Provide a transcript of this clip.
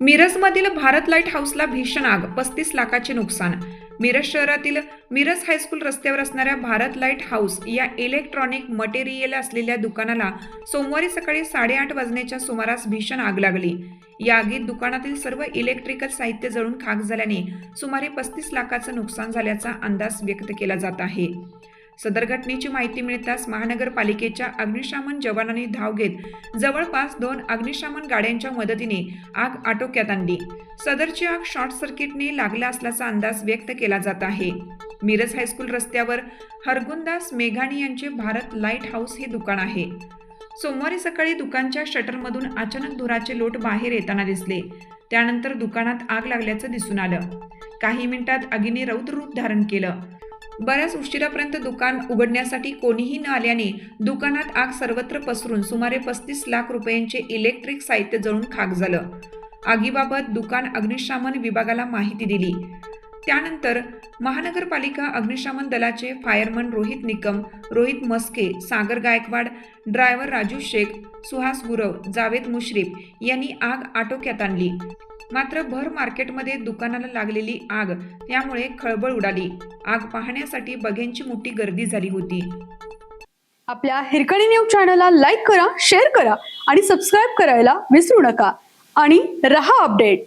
मिरजमधील Bharat light हाऊसला भीषण आग पस्तीस लाखाचे नुकसान. मिरज शहरातील मिरज हायस्कूल रस्त्यावर असणाऱ्या भारत लाइट हाऊस या इलेक्ट्रॉनिक मटेरियल असलेल्या दुकानाला सोमवारी सकाळी साडेआठ वाजण्याच्या सुमारास भीषण आग लागली. या आगीत दुकानातील सर्व इलेक्ट्रिकल साहित्य जळून खाक झाल्याने सुमारे पस्तीस लाखाचं नुकसान झाल्याचा अंदाज व्यक्त केला जात आहे. सदर घटनेची माहिती मिळताच महानगरपालिकेच्या अग्निशमन जवानांनी धाव घेत जवळपास दोन अग्निशमन गाड्यांच्या मदतीने आग आटोक्यात आणली. सदरची आग शॉर्ट सर्किटने लागला असल्याचा अंदाज व्यक्त केला जात आहे. मिरज हायस्कूल रस्त्यावर हरगुंदास मेघाणी यांचे भारत लाइट हाऊस हे दुकान आहे. सोमवारी सकाळी दुकानच्या शटरमधून अचानक धुराचे लोट बाहेर येताना दिसले. त्यानंतर दुकानात आग लागल्याचं दिसून आलं. काही मिनिटात आगीने रौद्र रूप धारण केलं. बऱ्याच उशिरापर्यंत दुकान उघडण्यासाठी कोणीही न आल्याने दुकानात आग सर्वत्र पसरून सुमारे पस्तीस लाख रुपयांचे इलेक्ट्रिक साहित्य जळून खाक झालं. आगीबाबत दुकान अग्निशमन विभागाला माहिती दिली. त्यानंतर महानगरपालिका अग्निशमन दलाचे फायरमन रोहित निकम रोहित मस्के सागर गायकवाड ड्रायव्हर राजू शेख सुहास गुरव जावेद मुश्रीफ यांनी आग आटोक्यात आणली. मात्र भर मार्केटमध्ये दुकानाला लागलेली आग यामुळे खळबळ उडाली. आग पाहण्यासाठी बघ्यांची मोठी गर्दी झाली होती. आपल्या हिरकणी न्यूज चॅनलला लाईक करा शेअर करा आणि सबस्क्राईब करायला विसरू नका. आणि रहा अपडेट.